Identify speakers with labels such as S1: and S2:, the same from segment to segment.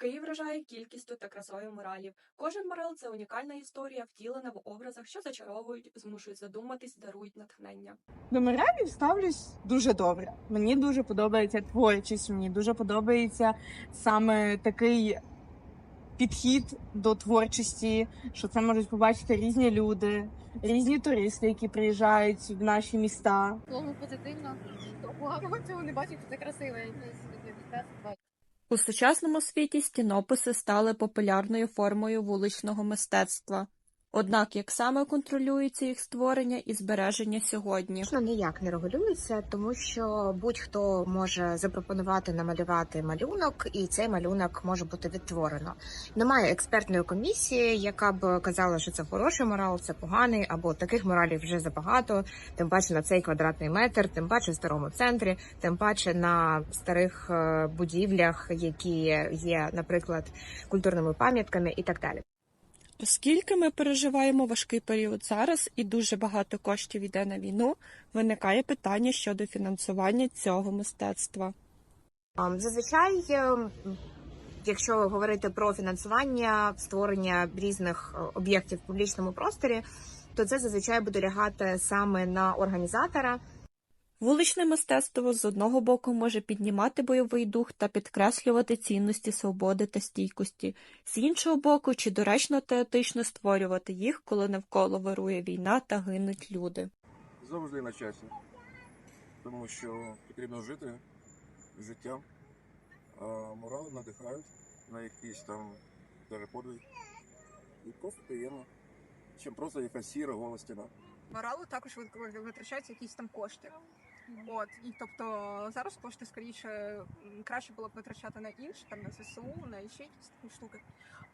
S1: Київ вражає кількістю та красою муралів. Кожен мурал це унікальна історія, втілена в образах, що зачаровують, змушують задуматись, дарують натхнення.
S2: До меморіалів ставлюсь дуже добре. Мені дуже подобається творчість, мені дуже подобається саме такий підхід до творчості, що це можуть побачити різні люди, різні туристи, які приїжджають в наші міста.
S3: Слово позитивно. Поганого цього не бачить, це красиве.
S1: У сучасному світі стінописи стали популярною формою вуличного мистецтва. Однак як саме контролюється їх створення і збереження сьогодні?
S4: Точно ніяк не регулюється, тому що будь-хто може запропонувати намалювати малюнок, і цей малюнок може бути відтворено. Немає експертної комісії, яка б казала, що це хороший морал, це поганий, або таких моралів вже забагато. Тим паче на цей квадратний метр, тим паче в старому центрі, тим паче на старих е, будівлях, які є, наприклад, культурними пам'ятками і так далі.
S1: Оскільки ми переживаємо важкий період зараз і дуже багато коштів йде на війну, виникає питання щодо фінансування цього мистецтва.
S4: Зазвичай, е, якщо говорити про фінансування створення різних е, об'єктів в публічному просторі, то це зазвичай буде лягати саме на організатора.
S1: Вуличне мистецтво з одного боку може піднімати бойовий дух та підкреслювати цінності свободи та стійкості, з іншого боку, чи доречно та етично створювати їх, коли навколо вирує війна та гинуть люди.
S5: завжди на часі. Тому що потрібно жити життям. А морали надихають на якісь там даже. І просто приємно. Чим просто якась сіра гола стіна.
S6: моралу також ви- витрачаються якісь там кошти. От і тобто зараз кошти скоріше краще було б витрачати на інше, там на ЗСУ, на ще якісь такі штуки.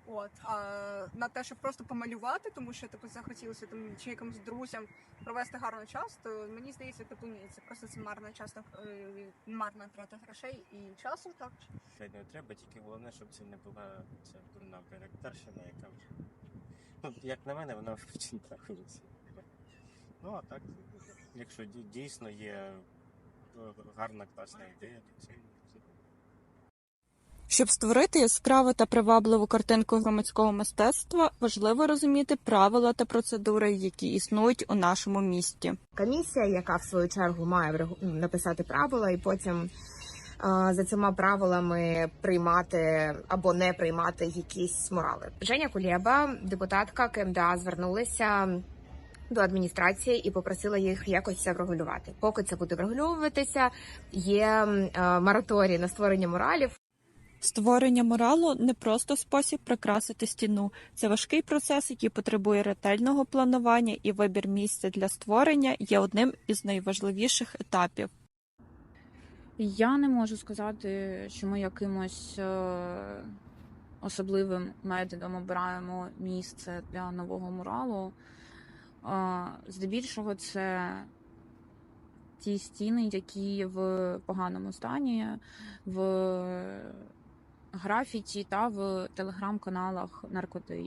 S6: От а на те, щоб просто помалювати, тому що типу захотілося там чи якимось друзям провести гарний час, то мені здається, типу ні, це просто це марна часто е, марна трата грошей і часу також.
S7: Та й не треба, тільки головне, щоб це не була ця дурна характерщина, яка вже. Ну, як на мене, вона вже очень трахується. Ну, а так, якщо дійсно є гарна класна ідея,
S1: Щоб створити яскраву та привабливу картинку громадського мистецтва, важливо розуміти правила та процедури, які існують у нашому місті.
S4: Комісія, яка в свою чергу має ну, написати правила, і потім за цими правилами приймати або не приймати якісь морали. Женя Кулєба, депутатка КМДА, звернулася. До адміністрації і попросила їх якось це врегулювати. Поки це буде врегульовуватися, є е, мораторій на створення моралів.
S1: Створення муралу не просто спосіб прикрасити стіну. Це важкий процес, який потребує ретельного планування, і вибір місця для створення є одним із найважливіших етапів.
S8: Я не можу сказати, що ми якимось е, особливим методом обираємо місце для нового муралу. Здебільшого це ті стіни, які в поганому стані, в графіті та в телеграм-каналах наркоти.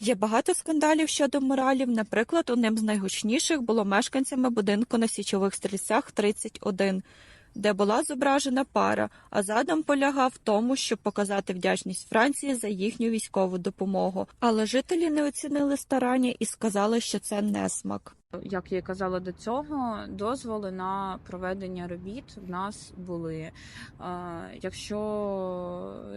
S1: Є багато скандалів щодо моралів. Наприклад, одним з найгучніших було мешканцями будинку на січових стрільцях 31, де була зображена пара, а задум полягав тому, щоб показати вдячність Франції за їхню військову допомогу. Але жителі не оцінили старання і сказали, що це несмак.
S8: Як я і казала до цього, дозволи на проведення робіт в нас були. Е, Якщо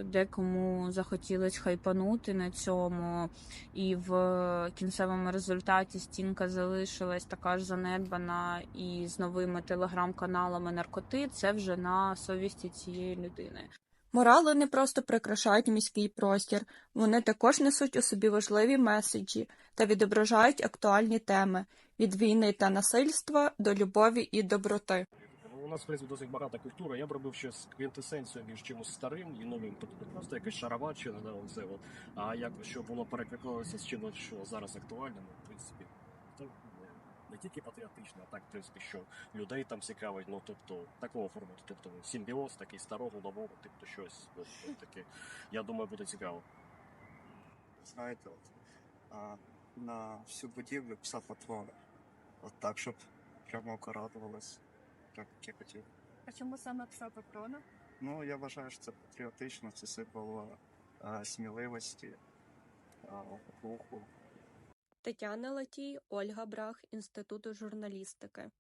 S8: декому захотілось хайпанути на цьому, і в кінцевому результаті стінка залишилась така ж занедбана і з новими телеграм-каналами наркоти, це вже на совісті цієї людини.
S1: Мурали не просто прикрашають міський простір, вони також несуть у собі важливі меседжі та відображають актуальні теми від війни та насильства до любові і доброти.
S9: У нас в принципі досить багата культура. Я б робив щось квінтесенцію між чимось старим і новим. Тобто просто якась шароварщина, да, оце от, а як щоб воно перекликалося з чимось, що зараз актуально, ну, в принципі, не тільки патріотично, а так, в принципі, що людей там цікавить, ну тобто такого формату, тобто симбіоз такий старого, нового, тобто щось от таке. Я думаю, буде цікаво.
S10: знаєте, от, а, на всю будівлю писав отвори. От так, щоб прямо окорадувалось, так як я хотів.
S6: А чому саме пса патрона?
S10: Ну, я вважаю, що це патріотично, це символ а, сміливості, а, руху.
S1: Тетяна Латій, Ольга Брах, Інституту журналістики.